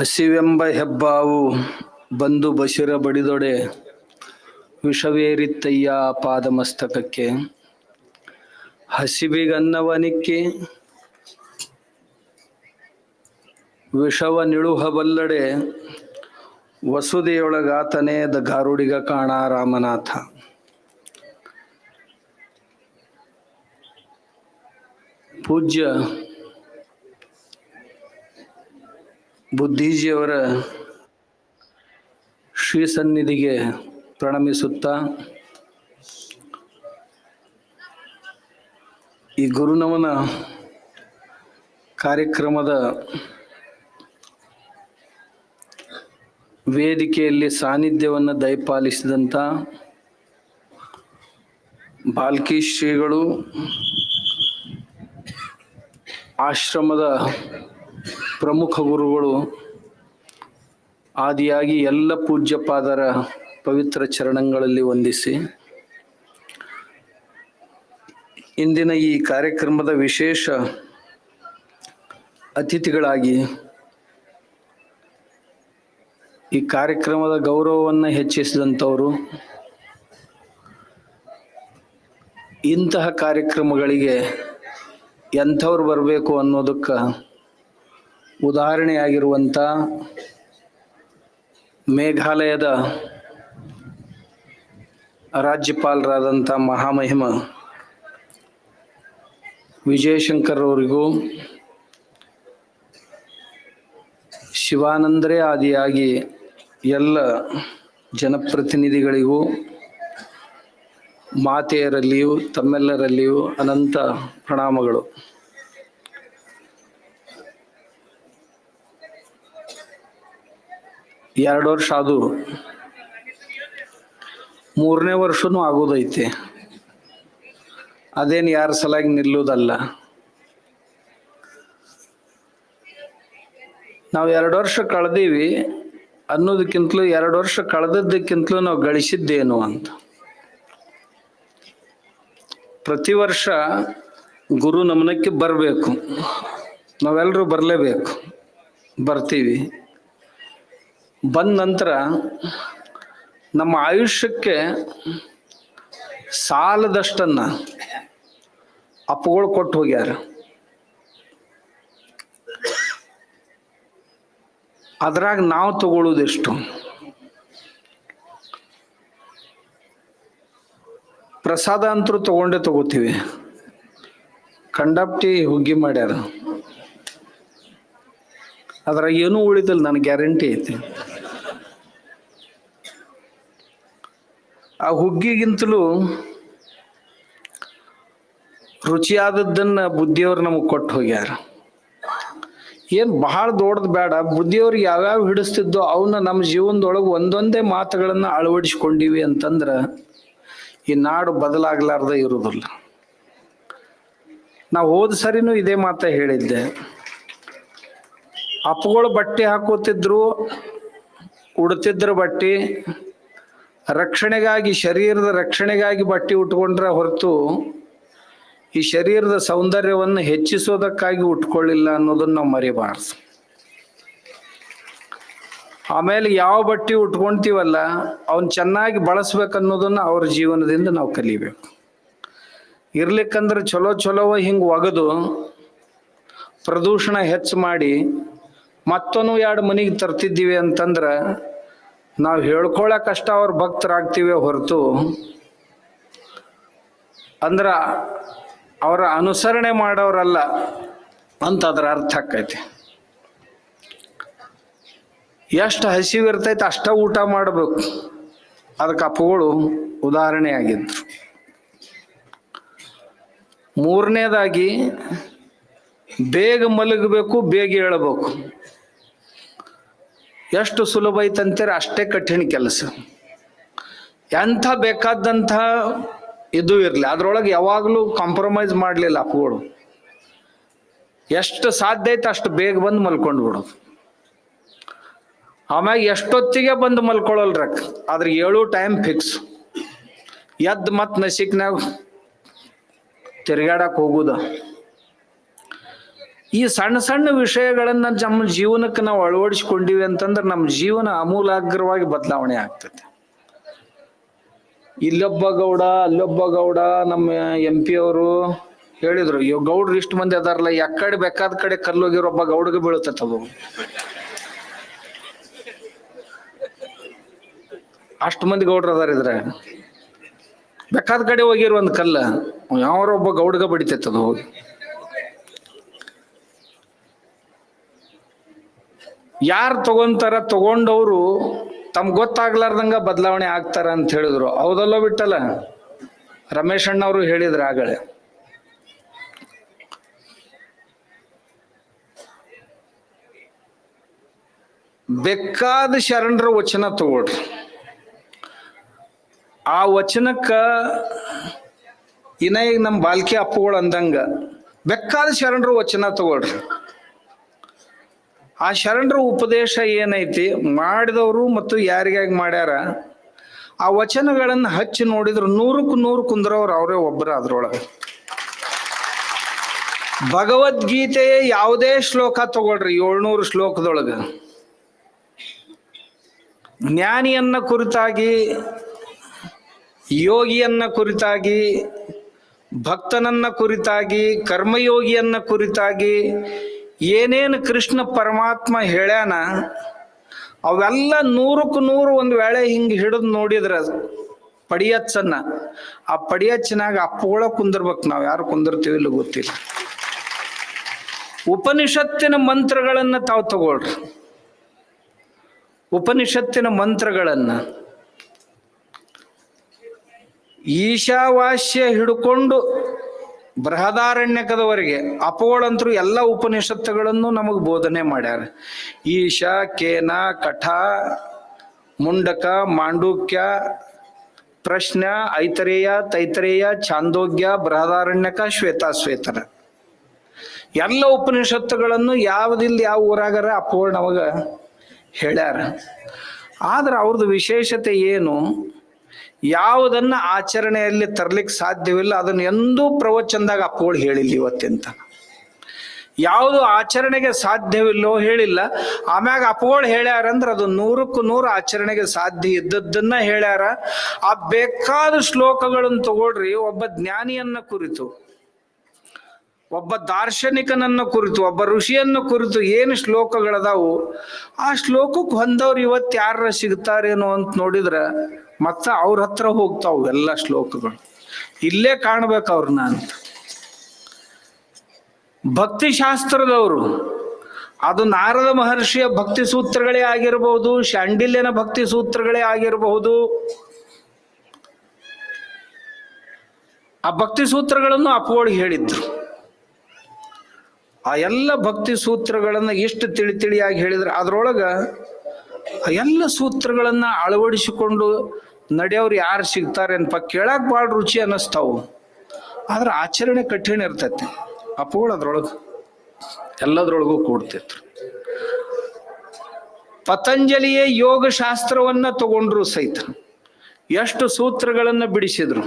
ಹಸಿವೆಂಬ ಹೆಬ್ಬಾವು ಬಂದು ಬಸಿರ ಬಡಿದೊಡೆ ವಿಷವೇರಿತ್ತಯ್ಯ ಪಾದಮಸ್ತಕಕ್ಕೆ. ಹಸಿಬಿಗನ್ನವನಿಕ್ಕಿ ವಿಷವ ನಿಳುಹಬಲ್ಲಡೆ ವಸುದೆಯೊಳಗಾತನೇ ದ ಗಾರುಡಿಗ ಕಾಣ ರಾಮನಾಥ. ಪೂಜ್ಯ ಬುದ್ಧೀಜಿಯವರ ಶ್ರೀ ಸನ್ನಿಧಿಗೆ ಪ್ರಣಮಿಸುತ್ತಾ ಈ ಗುರುನಮನ ಕಾರ್ಯಕ್ರಮದ ವೇದಿಕೆಯಲ್ಲಿ ಸಾನ್ನಿಧ್ಯವನ್ನು ದಯಪಾಲಿಸಿದಂಥ ಬಾಲ್ಕಿ ಶ್ರೀಗಳು ಆಶ್ರಮದ ಪ್ರಮುಖ ಗುರುಗಳು, ಆದಿಯಾಗಿ ಎಲ್ಲ ಪೂಜ್ಯಪಾದರ ಪವಿತ್ರ ಚರಣಗಳಲ್ಲಿ ವಂದಿಸಿ, ಇಂದಿನ ಈ ಕಾರ್ಯಕ್ರಮದ ವಿಶೇಷ ಅತಿಥಿಗಳಾಗಿ ಈ ಕಾರ್ಯಕ್ರಮದ ಗೌರವವನ್ನು ಹೆಚ್ಚಿಸಿದಂಥವರು, ಇಂತಹ ಕಾರ್ಯಕ್ರಮಗಳಿಗೆ ಎಂಥವ್ರು ಬರಬೇಕು ಅನ್ನೋದಕ್ಕೆ ಉದಾಹರಣೆಯಾಗಿರುವಂಥ ಮೇಘಾಲಯದ ರಾಜ್ಯಪಾಲರಾದಂಥ ಮಹಾಮಹಿಮ ವಿಜಯಶಂಕರ್ ಅವರಿಗೂ ಶಿವಾನಂದರೇ ಆದಿಯಾಗಿ ಎಲ್ಲ ಜನಪ್ರತಿನಿಧಿಗಳಿಗೂ ಮಾತೆಯರಲ್ಲಿಯೂ ತಮ್ಮೆಲ್ಲರಲ್ಲಿಯೂ ಅನಂತ ಪ್ರಣಾಮಗಳು. ಎರಡು ವರ್ಷ ಅದು ಮೂರನೇ ವರ್ಷನೂ ಆಗೋದೈತೆ. ಅದೇನು ಯಾರ ಸಲಾಗಿ ನಿಲ್ಲೋದಲ್ಲ. ನಾವು ಎರಡು ವರ್ಷ ಕಳೆದೀವಿ, ಅನ್ನೋದಕ್ಕಿಂತಲೂ ಎರಡು ವರ್ಷ ಕಳೆದದ್ದಕ್ಕಿಂತಲೂ ನಾವು ಗಳಿಸಿದ್ದೇನು ಅಂತ. ಪ್ರತಿ ವರ್ಷ ಗುರು ನಮನಕ್ಕೆ ಬರಬೇಕು. ನಾವೆಲ್ಲರೂ ಬರಲೇಬೇಕು. ಬರ್ತೀವಿ. ಬಂದ ನಂತರ ನಮ್ಮ ಆಯುಷ್ಯಕ್ಕೆ ಸಾಲದಷ್ಟನ್ನ ಅಪ್ಪುಗಳು ಕೊಟ್ಟು ಹೋಗ್ಯಾರ. ಅದ್ರಾಗ ನಾವು ತಗೊಳ್ಳೋದೆಷ್ಟು ಪ್ರಸಾದ ಅಂತರೂ ತಗೊಂಡೇ ತಗೋತೀವಿ. ಕಂಡಪ್ಟಿ ಹುಗ್ಗಿ ಮಾಡ್ಯಾರ. ಅದ್ರಾಗ ಏನೂ ಉಳಿದಿಲ್ಲ ನನಗೆ ಗ್ಯಾರಂಟಿ ಐತಿ. ಆ ಹುಗ್ಗಿಗಿಂತಲೂ ರುಚಿಯಾದದ್ದನ್ನ ಬುದ್ಧಿಯವ್ರು ನಮಗೆ ಕೊಟ್ಟು ಹೋಗ್ಯಾರ. ಏನು ಬಹಳ ದೊಡ್ಡದು ಬೇಡ, ಬುದ್ಧಿಯವ್ರಿಗೆ ಯಾವ್ಯಾವ ಹಿಡಿಸ್ತಿದ್ದೋ ಅವನ್ನ ನಮ್ಮ ಜೀವನದೊಳಗೆ ಒಂದೊಂದೇ ಮಾತುಗಳನ್ನು ಅಳವಡಿಸ್ಕೊಂಡಿವಿ ಅಂತಂದ್ರ ಈ ನಾಡು ಬದಲಾಗ್ಲಾರ್ದ ಇರುವುದಿಲ್ಲ ನಾವು ಹೋದ ಸರಿನೂ ಇದೇ ಮಾತ ಹೇಳಿದ್ದೆ. ಅಪ್ಪಗಳು ಬಟ್ಟೆ ಹಾಕೋತಿದ್ರು, ಉಡ್ತಿದ್ರ ಬಟ್ಟೆ ರಕ್ಷಣೆಗಾಗಿ, ಶರೀರದ ರಕ್ಷಣೆಗಾಗಿ ಬಟ್ಟೆ ಉಟ್ಕೊಂಡ್ರೆ ಹೊರತು ಈ ಶರೀರದ ಸೌಂದರ್ಯವನ್ನು ಹೆಚ್ಚಿಸೋದಕ್ಕಾಗಿ ಉಟ್ಕೊಳ್ಳಿಲ್ಲ ಅನ್ನೋದನ್ನ ನಾವು ಮರಿಬಾರ್ದು. ಆಮೇಲೆ ಯಾವ ಬಟ್ಟೆ ಉಟ್ಕೊಂತೀವಲ್ಲ, ಅವನ್ ಚೆನ್ನಾಗಿ ಬಳಸ್ಬೇಕನ್ನೋದನ್ನ ಅವ್ರ ಜೀವನದಿಂದ ನಾವು ಕಲಿಬೇಕು. ಇರ್ಲಿಕ್ಕಂದ್ರೆ ಚಲೋ ಚಲೋವ ಹಿಂಗೆ ಒಗೆದು ಪ್ರದೂಷಣ ಹೆಚ್ಚು ಮಾಡಿ ಮತ್ತೊಂದು ಎರಡು ಮನೆಗೆ ತರ್ತಿದ್ದೀವಿ ಅಂತಂದ್ರ ನಾವು ಹೇಳ್ಕೊಳಕಷ್ಟ ಅವ್ರ ಭಕ್ತರಾಗ್ತೀವಿ ಹೊರತು ಅಂದ್ರ ಅವರ ಅನುಸರಣೆ ಮಾಡೋರಲ್ಲ ಅಂತ ಅದರ ಅರ್ಥ ಆಕೈತಿ. ಎಷ್ಟು ಹಸಿವಿರ್ತೈತೆ ಅಷ್ಟ ಊಟ ಮಾಡಬೇಕು. ಅದಕ್ಕೆ ಅಪ್ಪುಗಳು ಉದಾಹರಣೆ ಆಗಿದ್ರು. ಮೂರನೇದಾಗಿ ಬೇಗ ಮಲಗಬೇಕು, ಬೇಗ ಏಳಬೇಕು. ಎಷ್ಟು ಸುಲಭ ಐತಂತೀರ ಅಷ್ಟೇ ಕಠಿಣ ಕೆಲಸ. ಎಂಥ ಬೇಕಾದಂಥ ಇದು ಇರಲಿ, ಅದ್ರೊಳಗೆ ಯಾವಾಗಲೂ ಕಾಂಪ್ರಮೈಸ್ ಮಾಡಲಿಲ್ಲ ಅಪ್ಪಗಳು. ಎಷ್ಟು ಸಾಧ್ಯ ಐತೆ ಅಷ್ಟು ಬೇಗ ಬಂದು ಮಲ್ಕೊಂಡು ಬಿಡೋದು. ಆಮ್ಯಾಗ ಎಷ್ಟೊತ್ತಿಗೆ ಬಂದು ಮಲ್ಕೊಳ್ಳಲ್ರ ಆದ್ರೆ ಏಳು ಟೈಮ್ ಫಿಕ್ಸ್ ಎದ್ದು ಮತ್ ನಸಿಕ್ನಾಗ ತಿರ್ಗಾಡಕ್ ಹೋಗುದ. ಈ ಸಣ್ಣ ಸಣ್ಣ ವಿಷಯಗಳನ್ನ ನಮ್ಮ ಜೀವನಕ್ಕೆ ನಾವು ಅಳವಡಿಸಿಕೊಂಡಿವಿ ಅಂತಂದ್ರೆ ನಮ್ಮ ಜೀವನ ಅಮೂಲಾಗ್ರವಾಗಿ ಬದಲಾವಣೆ ಆಗ್ತದೆ. ಇಲ್ಲೊಬ್ಬ ಗೌಡ, ಅಲ್ಲೊಬ್ಬ ಗೌಡ, ನಮ್ಮ ಎಂ ಪಿ ಅವರು ಹೇಳಿದ್ರು ಇವ್ ಗೌಡ್ರು ಇಷ್ಟು ಮಂದಿ ಅದಾರಲ್ಲ ಎಕ್ಕಡೆ ಬೇಕಾದ ಕಡೆ ಕಲ್ಲೋಗಿರೋ ಒಬ್ಬ ಗೌಡಗೆ ಬೀಳುತ್ತೈತೆ ಅದು. ಅಷ್ಟು ಮಂದಿ ಗೌಡ್ರು ಅದಾರ ಇದ್ರೆ. ಬೇಕಾದ ಕಡೆ ಹೋಗಿರೋ ಒಂದು ಕಲ್ಲ ಒಬ್ಬ ಗೌಡ್ಗ ಬಡಿತೈತದು ಹೋಗಿ ಯಾರು ತಗೊಂತಾರ ತಗೊಂಡವರು ತಮ್ಗೆ ಗೊತ್ತಾಗ್ಲಾರ್ದಂಗ ಬದಲಾವಣೆ ಆಗ್ತಾರ ಅಂತ ಹೇಳಿದ್ರು. ಹೌದಲ್ಲೋ ಬಿಟ್ಟಲ್ಲ? ರಮೇಶ್ ಅಣ್ಣವರು ಹೇಳಿದ್ರು ಆಗಳೆ ಬೇಕಾದ ಶರಣರ ವಚನ ತಗೊಳ್ರಿ. ಆ ವಚನಕ್ಕ ಇನ್ನ ಈಗ ನಮ್ಮ ಬಾಲ್ಕಿ ಅಪ್ಪುಗಳು ಅಂದಂಗ ಬೆಕ್ಕಾದ ಶರಣರ ವಚನ ತಗೊಳ್ರಿ. ಆ ಶರಣರ ಉಪದೇಶ ಏನೈತಿ? ಮಾಡಿದವರು ಮತ್ತು ಯಾರಿಗಾಗಿ ಮಾಡ್ಯಾರ? ಆ ವಚನಗಳನ್ನು ಹಚ್ಚಿ ನೋಡಿದ್ರು ನೂರಕ್ಕೂ ನೂರು ಕುಂದ್ರವ್ರು ಅವರೇ ಒಬ್ಬರ ಅದ್ರೊಳಗೆ. ಭಗವದ್ಗೀತೆಯ ಯಾವುದೇ ಶ್ಲೋಕ ತಗೊಳ್ರಿ, ಏಳ್ನೂರು ಶ್ಲೋಕದೊಳಗೆ. ಜ್ಞಾನಿಯನ್ನ ಕುರಿತಾಗಿ, ಯೋಗಿಯನ್ನ ಕುರಿತಾಗಿ, ಭಕ್ತನನ್ನ ಕುರಿತಾಗಿ, ಕರ್ಮಯೋಗಿಯನ್ನ ಕುರಿತಾಗಿ ಏನೇನು ಕೃಷ್ಣ ಪರಮಾತ್ಮ ಹೇಳ್ಯಾನ, ಅವೆಲ್ಲ ನೂರಕ್ಕೂ ನೂರು ಒಂದು ವೇಳೆ ಹಿಂಗೆ ಹಿಡಿದು ನೋಡಿದ್ರ ಪಡಿಯಚ್ಚನ್ನ, ಆ ಪಡಿಯಚ್ಚನಾಗ ಅಪ್ಪಗಳ ಕುಂದಿರ್ಬೇಕು ನಾವು. ಯಾರು ಕುಂದಿರ್ತೀವಿ ಇಲ್ಲ ಗೊತ್ತಿಲ್ಲ. ಉಪನಿಷತ್ತಿನ ಮಂತ್ರಗಳನ್ನ ತಾವು ತಗೊಳ್ರಿ. ಉಪನಿಷತ್ತಿನ ಮಂತ್ರಗಳನ್ನ ಈಶಾವಾಸ್ಯ ಹಿಡ್ಕೊಂಡು ಬೃಹದಾರಣ್ಯಕದವರೆಗೆ ಅಪೋಳಂತರು ಎಲ್ಲ ಉಪನಿಷತ್ತುಗಳನ್ನು ನಮಗೆ ಬೋಧನೆ ಮಾಡ್ಯಾರ. ಈಶಾ, ಕೇನ, ಕಠ, ಮುಂಡಕ, ಮಾಂಡುಕ್ಯ, ಪ್ರಶ್ನ, ಐತರೇಯ, ತೈತರೇಯ, ಛಾಂದೋಗ್ಯ, ಬೃಹದಾರಣ್ಯಕ, ಶ್ವೇತಾಶ್ವೇತರ. ಎಲ್ಲ ಉಪನಿಷತ್ತುಗಳನ್ನು ಯಾವ್ದಿಲ್ಲ ಯಾವ ಊರಾಗರ ನಮಗ ಹೇಳ್ಯಾರ. ಆದ್ರೆ ಅವ್ರದ್ದು ವಿಶೇಷತೆ ಏನು? ಯಾವುದನ್ನ ಆಚರಣೆಯಲ್ಲಿ ತರ್ಲಿಕ್ಕೆ ಸಾಧ್ಯವಿಲ್ಲ, ಅದನ್ನ ಎಂದೂ ಪ್ರವಚನದಾಗ ಅಪ್ಪಗಳು ಹೇಳಿಲ್ಲ ಇವತ್ತಿಂತ. ಯಾವುದು ಆಚರಣೆಗೆ ಸಾಧ್ಯವಿಲ್ಲೋ ಹೇಳಿಲ್ಲ. ಆಮ್ಯಾಗ ಅಪ್ಪಗಳು ಹೇಳ್ಯಾರಂದ್ರೆ ಅದು ನೂರಕ್ಕೂ ನೂರು ಆಚರಣೆಗೆ ಸಾಧ್ಯ ಇದ್ದದ್ದನ್ನ ಹೇಳ್ಯಾರ. ಆ ಬೇಕಾದ ಶ್ಲೋಕಗಳನ್ನು ತಗೊಳ್ರಿ, ಒಬ್ಬ ಜ್ಞಾನಿಯನ್ನ ಕುರಿತು. ಒಬ್ಬ ದಾರ್ಶನಿಕನನ್ನ ಕುರಿತು, ಒಬ್ಬ ಋಷಿಯನ್ನ ಕುರಿತು ಏನು ಶ್ಲೋಕಗಳದಾವು, ಆ ಶ್ಲೋಕಕ್ಕೆ ಹೊಂದವ್ರು ಇವತ್ತು ಯಾರ ಸಿಗ್ತಾರೇನೋ ಅಂತ ನೋಡಿದ್ರ ಮತ್ತ ಅವ್ರ ಹತ್ರ ಹೋಗ್ತಾವು ಎಲ್ಲ ಶ್ಲೋಕಗಳು. ಇಲ್ಲೇ ಕಾಣ್ಬೇಕು ಅವ್ರನ್ನ ಅಂತ. ಭಕ್ತಿ ಶಾಸ್ತ್ರದವರು ಅದು ನಾರದ ಮಹರ್ಷಿಯ ಭಕ್ತಿ ಸೂತ್ರಗಳೇ ಆಗಿರಬಹುದು, ಶಾಂಡಿಲ್ಯನ ಭಕ್ತಿ ಸೂತ್ರಗಳೇ ಆಗಿರಬಹುದು. ಆ ಭಕ್ತಿ ಸೂತ್ರಗಳನ್ನು ಅಪ್ಪಗಳಿಗೆ ಹೇಳಿದ್ರು. ಆ ಎಲ್ಲ ಭಕ್ತಿ ಸೂತ್ರಗಳನ್ನು ಎಷ್ಟು ತಿಳಿ ತಿಳಿಯಾಗಿ ಹೇಳಿದ್ರೆ, ಅದರೊಳಗೆ ಆ ಎಲ್ಲ ಸೂತ್ರಗಳನ್ನು ಅಳವಡಿಸಿಕೊಂಡು ನಡೆಯವ್ರು ಯಾರು ಸಿಗ್ತಾರೆ ಅಂತ ಕೇಳಕ್ ಭಾಳ ರುಚಿ ಅನ್ನಿಸ್ತಾವು. ಆದ್ರೆ ಆಚರಣೆ ಕಠಿಣ ಇರ್ತೈತಿ ಅಪೋಳ ಅದ್ರೊಳಗೆ. ಎಲ್ಲದ್ರೊಳಗೂ ಕೂಡ್ತಿದ್ರು ಪತಂಜಲಿಯೇ ಯೋಗ ಶಾಸ್ತ್ರವನ್ನ ತಗೊಂಡ್ರು ಸಹಿತ. ಎಷ್ಟು ಸೂತ್ರಗಳನ್ನ ಬಿಡಿಸಿದ್ರು.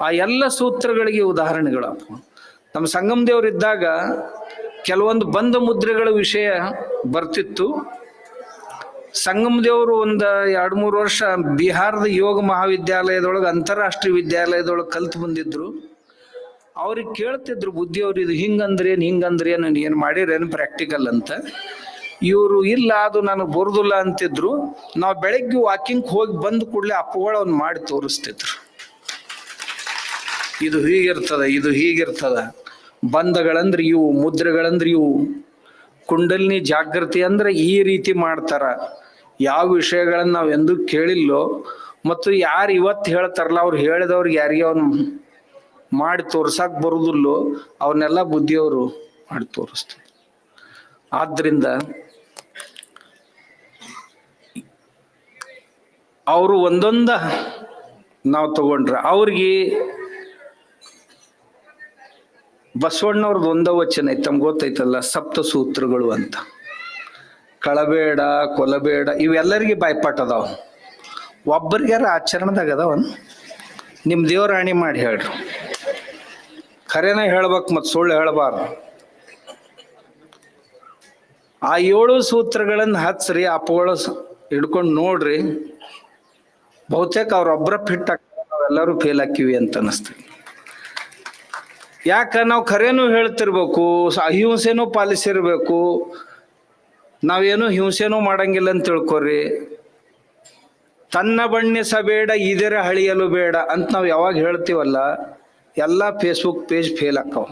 ಆ ಎಲ್ಲ ಸೂತ್ರಗಳಿಗೆ ಉದಾಹರಣೆಗಳು ನಮ್ಮ ಸಂಗಮ್ ದೇವರಿದ್ದಾಗ ಕೆಲವೊಂದು ಬಂಧ ಮುದ್ರೆಗಳ ವಿಷಯ ಬರ್ತಿತ್ತು. ಸಂಗಮ್ ದೇವರು ಒಂದು ಎರಡು ಮೂರು ವರ್ಷ ಬಿಹಾರದ ಯೋಗ ಮಹಾವಿದ್ಯಾಲಯದೊಳಗೆ ಅಂತಾರಾಷ್ಟ್ರೀಯ ವಿದ್ಯಾಲಯದೊಳಗೆ ಕಲ್ತು ಬಂದಿದ್ರು. ಅವ್ರಿಗೆ ಕೇಳ್ತಿದ್ರು ಬುದ್ಧಿಯವ್ರು ಇದು ಹಿಂಗಂದ್ರೇನು ಹಿಂಗಂದ್ರೇನು ಏನು ಮಾಡಿರೇನು ಪ್ರಾಕ್ಟಿಕಲ್ ಅಂತ. ಇವರು ಇಲ್ಲ ಅದು ನನಗೆ ಬರುದಿಲ್ಲ ಅಂತಿದ್ರು. ನಾವು ಬೆಳಗ್ಗೆ ವಾಕಿಂಗ್ ಹೋಗಿ ಬಂದ ಕೂಡಲೇ ಅಪ್ಪಗಳು ಅವ್ನು ಮಾಡಿ ತೋರಿಸ್ತಿದ್ರು. ಇದು ಹೀಗಿರ್ತದ ಇದು ಹೀಗಿರ್ತದ. ಬಂಧಗಳಂದ್ರೆ ಇವು, ಮುದ್ರೆಗಳಂದ್ರೆ ಇವು. ಕುಂಡಲಿನಿ ಜಾಗೃತಿ ಅಂದ್ರೆ ಈ ರೀತಿ ಮಾಡ್ತಾರ. ಯಾವ ವಿಷಯಗಳನ್ನ ನಾವು ಎಂದೂ ಕೇಳಿಲ್ಲೋ, ಮತ್ತು ಯಾರು ಇವತ್ತು ಹೇಳ್ತಾರಲ್ಲ, ಅವ್ರು ಹೇಳಿದವ್ರಿಗೆ ಯಾರಿಗೆ ಅವ್ನು ಮಾಡಿ ತೋರ್ಸಕ್ ಬರುದಿಲ್ಲೋ ಅವನ್ನೆಲ್ಲ ಬುದ್ಧಿಯವರು ಮಾಡಿ ತೋರಿಸ್ತಾರೆ. ಆದ್ರಿಂದ ಅವರು ಒಂದೊಂದ ನಾವು ತಗೊಂಡ್ರೆ ಅವ್ರಿಗೆ ಬಸವಣ್ಣವ್ರದ್ದು ಒಂದ ವಚನ ಐತೆ, ತಮ್ಗೆ ಗೊತ್ತೈತಲ್ಲ ಸಪ್ತ ಸೂತ್ರಗಳು ಅಂತ. ಕಳಬೇಡ, ಕೊಲಬೇಡ, ಇವೆಲ್ಲರಿಗೆ ಬಾಯ್ಪಾಟ್ ಅದಾವ. ಒಬ್ಬರಿಗಾರ ಆಚರಣದಾಗ ಅದಾವನ್ ನಿಮ್ಮ ದೇವರಾಣಿ ಮಾಡಿ ಹೇಳ್ರಿ. ಖರೇನ ಹೇಳ್ಬೇಕು ಮತ್ತು ಸುಳ್ಳು ಹೇಳಬಾರ್ದು. ಆ ಏಳು ಸೂತ್ರಗಳನ್ನು ಹಚ್ಚ್ರಿ ಅಪ್ಪಗಳ ಹಿಡ್ಕೊಂಡು ನೋಡ್ರಿ. ಬಹುತೇಕ ಅವ್ರೊಬ್ಬರ ಫಿಟ್ ನಾವೆಲ್ಲರೂ ಫೇಲ್ ಹಾಕಿವಿ ಅಂತ ಅನಿಸ್ತದೆ ಯಾಕ ನಾವು ಖರೇನು ಹೇಳ್ತಿರ್ಬೇಕು ಅಹಿಂಸೆನೂ ಪಾಲಿಸಿರ್ಬೇಕು, ನಾವೇನು ಹಿಂಸೆನೂ ಮಾಡಂಗಿಲ್ಲ ಅಂತ ತಿಳ್ಕೊರಿ. ತನ್ನ ಬಣ್ಣಿಸಬೇಡ ಇದರ ಹಳಿಯಲು ಬೇಡ ಅಂತ ನಾವು ಯಾವಾಗ ಹೇಳ್ತೀವಲ್ಲ, ಎಲ್ಲ ಫೇಸ್ಬುಕ್ ಪೇಜ್ ಫೇಲ್ ಆಕ್ಕವ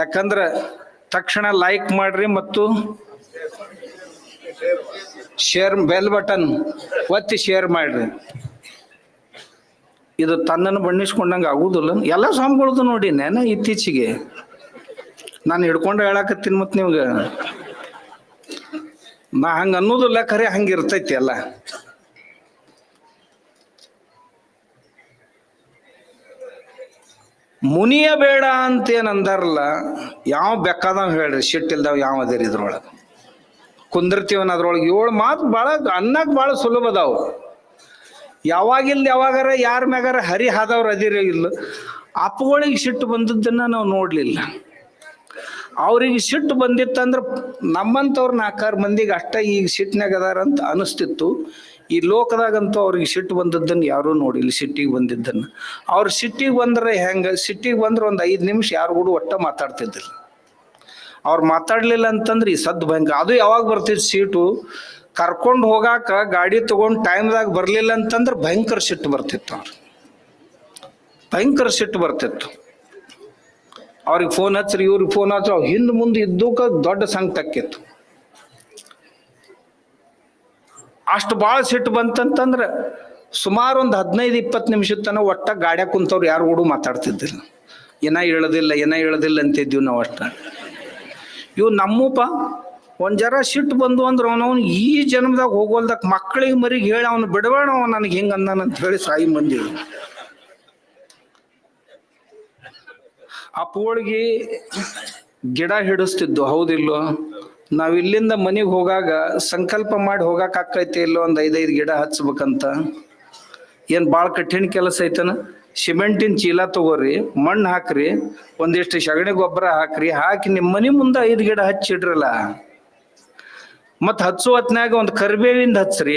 ಯಾಕಂದ್ರೆ ತಕ್ಷಣ ಲೈಕ್ ಮಾಡ್ರಿ ಮತ್ತು ಶೇರ್ ಬೆಲ್ ಬಟನ್ ಒತ್ತಿ ಶೇರ್ ಮಾಡ್ರಿ. ಇದು ತನ್ನನ್ನು ಬಣ್ಣಿಸ್ಕೊಂಡಂಗೆ ಆಗುದಿಲ್ಲ ಎಲ್ಲ ಸ್ವಾಮಿಗಳದ್ದು ನೋಡಿ ನೆನ ಇತ್ತೀಚೆಗೆ. ನಾನು ಹಿಡ್ಕೊಂಡು ಹೇಳಕತ್ತೀನಿ ಮತ್ತೆ ನಿಮ್ಗೆ. ನಾ ಹಂಗ ಅನ್ನೋದಿಲ್ಲ, ಖರೆ ಹಂಗೆ ಇರ್ತೈತಿ ಎಲ್ಲ. ಮುನಿಯ ಬೇಡ ಅಂತ ಏನ್ ಅಂದಾರಲ್ಲ ಯಾವ ಬೇಕಾದವ್ ಹೇಳ್ರಿ ಸಿಟ್ಟಿಲ್ದವ ಯಾವ ಅದೇರಿ ಇದ್ರೊಳಗೆ. ಕುಂದಿರ್ತೀವನ್ ಅದ್ರೊಳಗೆ ಏಳು ಮಾತು ಭಾಳ ಅನ್ನಕ್ಕೆ ಭಾಳ ಸುಲಭ ಅದಾವು. ಯಾವಾಗಿಲ್ಲ ಯಾವಾಗಾರ ಯಾರ ಮ್ಯಾಗಾರ ಹರಿ ಹಾದವ್ರು ಅದಿರ ಇಲ್ಲ, ಅಪ್ಪಗಳಿಗೆ ಸಿಟ್ಟು ಬಂದದ್ದನ್ನ ನಾವು ನೋಡ್ಲಿಲ್ಲ. ಅವ್ರಿಗೆ ಸಿಟ್ಟು ಬಂದಿತ್ತಂದ್ರ ನಮ್ಮಂಥವ್ರ ನಾಲ್ಕಾರು ಮಂದಿಗೆ ಅಷ್ಟ ಈಗ ಸಿಟ್ಟಿನಾಗ ಅದಾರ ಅಂತ ಅನಿಸ್ತಿತ್ತು. ಈ ಲೋಕದಾಗಂತೂ ಅವ್ರಿಗೆ ಸಿಟ್ಟು ಬಂದದ್ದನ್ನ ಯಾರೂ ನೋಡಿಲ್ಲ, ಸಿಟ್ಟಿಗೆ ಬಂದಿದ್ದನ್ನ. ಅವ್ರ ಸಿಟ್ಟಿಗೆ ಬಂದ್ರೆ ಹೆಂಗ, ಸಿಟ್ಟಿಗೆ ಬಂದ್ರೆ ಒಂದು ಐದು ನಿಮಿಷ ಯಾರು ಕೂಡ ಒಟ್ಟ ಮಾತಾಡ್ತಿದ್ದಿಲ್ಲ. ಅವ್ರು ಮಾತಾಡ್ಲಿಲ್ಲ ಅಂತಂದ್ರೆ ಈ ಸದ್ದು ಭಯಂಕರ. ಅದು ಯಾವಾಗ ಬರ್ತಿತ್ತು ಸೀಟು? ಕರ್ಕೊಂಡು ಹೋಗಾಕ ಗಾಡಿ ತಗೊಂಡ್ ಟೈಮ್ದಾಗ ಬರಲಿಲ್ಲ ಅಂತಂದ್ರೆ ಭಯಂಕರ ಸಿಟ್ಟು ಬರ್ತಿತ್ತು ಅವ್ರು. ಭಯಂಕರ ಸಿಟ್ಟು ಬರ್ತಿತ್ತು. ಅವ್ರಿಗೆ ಫೋನ್ ಹಚ್ಚ್ರಿ ಇವ್ರಿಗೆ ಫೋನ್ ಹಚ್ಚ್ರಿ ಅವ್ರು ಹಿಂದೆ ಮುಂದೆ ಇದ್ದೂಕ ದೊಡ್ಡ ಸಂಕಟ ತಕ್ಕಿತ್ತು ಅಷ್ಟು ಭಾಳ ಸಿಟ್ಟು ಬಂತಂತಂದ್ರೆ ಸುಮಾರು ಒಂದು ಹದಿನೈದು, ಇಪ್ಪತ್ತು ನಿಮಿಷ ತನಕ ಒಟ್ಟ ಗಾಡ್ಯಾಗ ಕುಂತವ್ರು ಯಾರು ಕೂಡ ಮಾತಾಡ್ತಿದ್ದಿಲ್ಲ. ಏನ ಹೇಳೋದಿಲ್ಲ ಏನ ಹೇಳೋದಿಲ್ಲ ಅಂತಿದ್ವಿ ನಾವು ಅಷ್ಟ. ಇವು ನಮ್ಮಪ್ಪ ಒಂದ್ ಜರ ಸಿಟ್ಟು ಬಂದು ಅಂದ್ರೆ ಅವನವನು ಈ ಜನ್ಮದಾಗ ಹೋಗೋಲ್ದಕ್ ಮಕ್ಕಳಿಗೆ ಮರಿಗೆ ಹೇಳಿ ಅವನು ಬಿಡಬೇಡ ಅವ ನನಗೆ ಹೆಂಗ ಅಂದಾನಂತ ಹೇಳಿ ಸಾಯಿ ಮಂದಿ. ಅಪ್ಪಗಳಿಗೆ ಗಿಡ ಹಿಡಿಸ್ತಿದ್ದು ಹೌದಿಲ್ಲೋ ನಾವ್ ಇಲ್ಲಿಂದ ಮನೆಗೆ ಹೋಗಾಗ ಸಂಕಲ್ಪ ಮಾಡಿ ಹೋಗಾಕ ಆಕೈತಿ ಇಲ್ಲೋ ಒಂದ್ ಐದೈದು ಗಿಡ ಹಚ್ಬೇಕಂತ. ಏನ್ ಭಾಳ ಕಠಿಣ ಕೆಲಸ ಐತನ? ಸಿಮೆಂಟಿನ ಚೀಲ ತಗೋರಿ, ಮಣ್ಣು ಹಾಕ್ರಿ, ಒಂದಿಷ್ಟು ಸಗಣಿ ಗೊಬ್ಬರ ಹಾಕ್ರಿ, ಹಾಕಿ ನಿಮ್ಮ ಮನೆ ಮುಂದೆ ಐದು ಗಿಡ ಹಚ್ಚಿಡ್ರಲ್ಲ. ಮತ್ ಹಚ್ಚು ಹೊತ್ನಾಗ ಒಂದು ಕರಿಬೇವಿಂದ ಹಚ್ಚ್ರಿ.